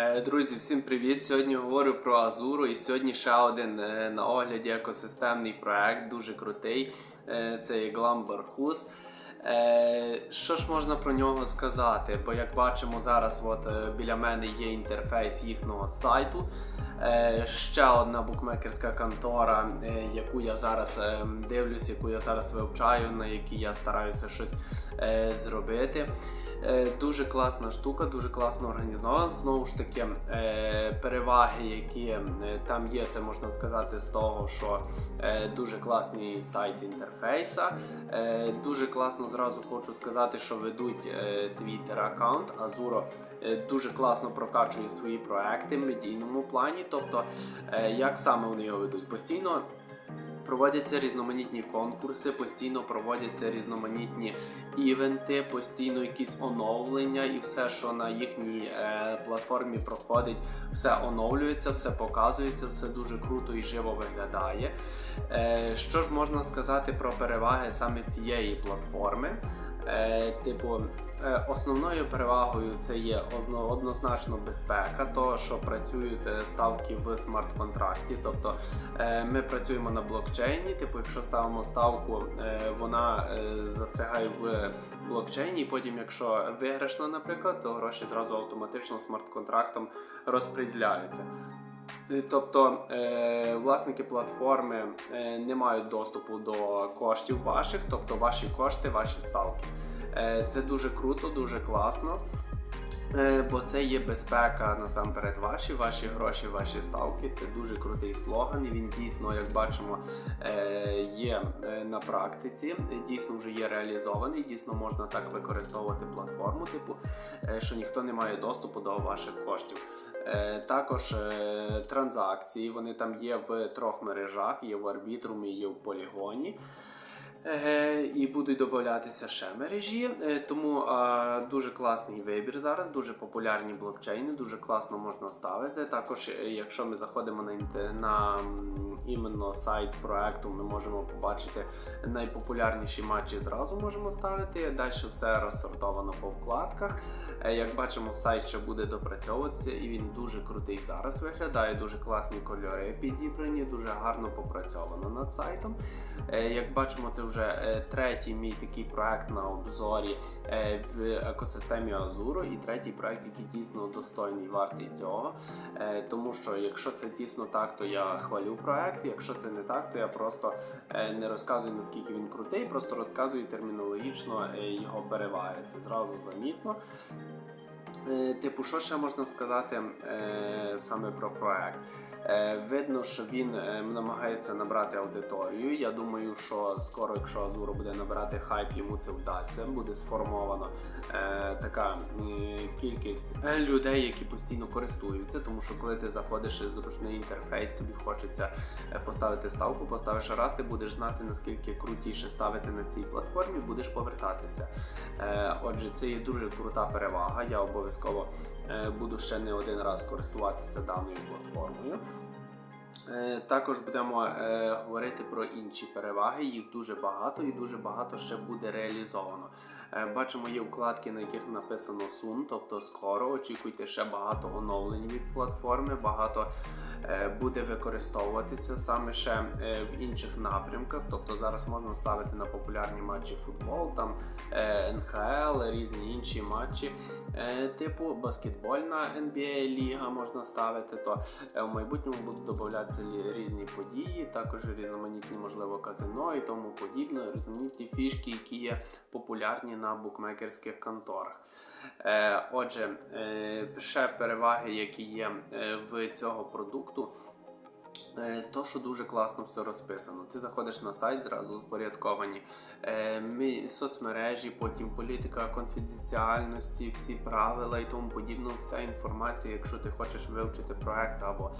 Е, Друзі, всім привіт! Сьогодні говорю про Азуру і сьогодні ще один е, на огляді екосистемний проект, дуже крутий. Е, Це є Glamber Hus. Е, Що ж можна про нього сказати? Бо як бачимо зараз, от е, біля мене є інтерфейс їхнього сайту. Е, Ще одна букмекерська контора, яку я зараз дивлюсь, яку я зараз вивчаю, на якій я стараюся щось зробити. Дуже класна штука, дуже класно організована. Знову ж таки, переваги, які там є, це можна сказати з того, що дуже класний сайт інтерфейса. Дуже класно зразу хочу сказати, що ведуть е, Twitter аккаунт Азуро е, дуже класно прокачує свої проекти в медійному плані. Тобто, е, як саме вони його ведуть? Постійно проводяться різноманітні конкурси, постійно проводяться різноманітні івенти, постійно якісь оновлення, і все, що на їхній е, платформі проходить, все оновлюється, все показується, все дуже круто і живо виглядає. Е, що ж можна сказати про переваги саме цієї платформи? Е, типу, е, основною перевагою це є однозначно безпека, то що працюють е, ставки в смарт-контракті. Тобто е, ми працюємо на блокчейні. Типу, якщо ставимо ставку, е, вона е, застрягає в блокчейні, і потім, якщо виграшна, наприклад, то гроші зразу автоматично смарт-контрактом розподіляються. Е, Тобто власники платформи не мають доступу до коштів ваших, тобто ваші кошти, ваші ставки. Це дуже круто, дуже класно. Е, Бо це є безпека насамперед ваші, ваші гроші, ваші ставки. Це дуже крутий слоган. І він дійсно, як бачимо, е, є е, на практиці. Дійсно вже є реалізований. Дійсно можна так використовувати платформу, типу, що ніхто не має доступу до ваших коштів. Також транзакції вони там є в трьох мережах: є в Arbitrum, є в Полігоні. І будуть додатися ще мережі, Е, тому дуже класний вибір зараз, дуже популярні блокчейни, дуже класно можна ставити. Також, е, якщо ми заходимо на, на іменно сайт проекту, ми можемо побачити найпопулярніші матчі зразу можемо ставити. Далі все розсортовано по вкладках. Е, Як бачимо, сайт ще буде допрацьовуватися, і він дуже крутий зараз виглядає. Дуже класні кольори підібрані, дуже гарно попрацьовано над сайтом. Як бачимо, це вже е, третій мій такий проект на обзорі е, в екосистемі Азуру, і третій проект, який дійсно достойний вартий цього. Е, Тому що якщо це дійсно так, то я хвалю проект. Якщо це не так, то я просто не розказую наскільки він крутий, просто розказую термінологічно його переваги. Це зразу замітно. Типу, що ще можна сказати саме про проект? Е, видно, що він е, намагається набрати аудиторію. Я думаю, що скоро, якщо Азуро буде набирати хайп, йому це вдасться. Буде сформовано е, така кількість людей, які постійно користуються. Тому що коли ти заходиш в зручний інтерфейс, тобі хочеться поставити ставку, поставиш раз, ти будеш знати наскільки крутіше ставити на цій платформі, будеш повертатися. Отже, це є дуже крута перевага. Я обов'язково буду ще не один раз користуватися даною платформою. Е, Також будемо е, говорити про інші переваги. Їх дуже багато і дуже багато ще буде реалізовано. Е, бачимо, є вкладки, на яких написано Soon, тобто скоро. Очікуйте ще багато оновлень від платформи, багато буде використовуватися саме ще е, в інших напрямках. Тобто зараз можна ставити на популярні матчі футбол, там е, НХЛ, різні інші матчі, е, типу баскетбольна NBA ліга можна ставити. То е, в майбутньому будуть додатися різні події, також різноманітні, можливо, казино і тому подібне, різноманітні фішки, які є популярні на букмекерських конторах. Е, Отже, е, ще переваги, які є е, в цього продукту. Е, То, що дуже класно все розписано. Ти заходиш на сайт, зразу упорядковані е, соцмережі, потім політика конфіденціальності, всі правила і тому подібне. Вся інформація, якщо ти хочеш вивчити проект або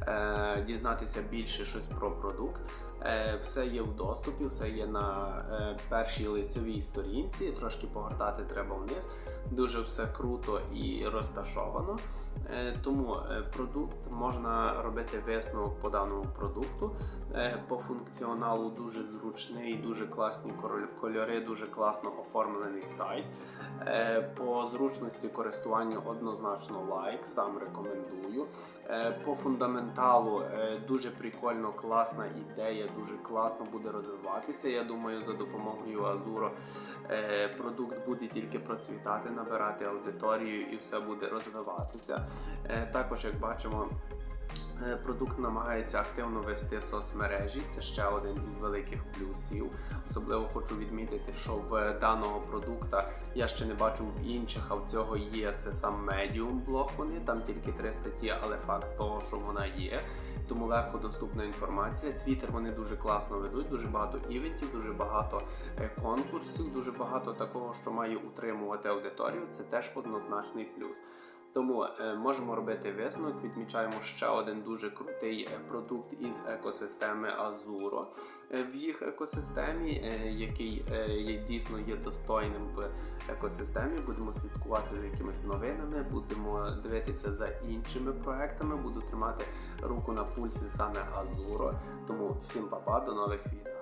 е, дізнатися більше щось про продукт, е, все є в доступі, все є на е, першій лицевій сторінці. Трошки погортати треба вниз. Дуже все круто і розташовано. Е, тому е, продукт можна робити висновок по даному даному продукту. Е, По функціоналу дуже зручний, дуже класні кольори, дуже класно оформлений сайт. Е, По зручності користування однозначно лайк, сам рекомендую. Е, По фундаменталу дуже прикольно, класна ідея, дуже класно буде розвиватися. Я думаю, за допомогою Азуро продукт буде тільки процвітати, набирати аудиторію і все буде розвиватися. Також, як бачимо, Продукт намагається активно вести соцмережі. Це ще один із великих плюсів. Особливо хочу відмітити, що в даного продукта я ще не бачив в інших, а в цього є це сам Medium блог. Вони там тільки три статті, але факт того, що вона є. Тому легко доступна інформація. Твіттер вони дуже класно ведуть, дуже багато івентів, дуже багато е, конкурсів, дуже багато такого, що має утримувати аудиторію. Це теж однозначний плюс. Тому е, можемо робити висновок. Відмічаємо ще один дуже крутий е, продукт із екосистеми Azuro е, в їх екосистемі, який дійсно є достойним в екосистемі. Будемо слідкувати за якимись новинами, будемо дивитися за іншими проектами. Буду тримати руку на пульсі саме Azuro. Тому всім папа, до нових відео.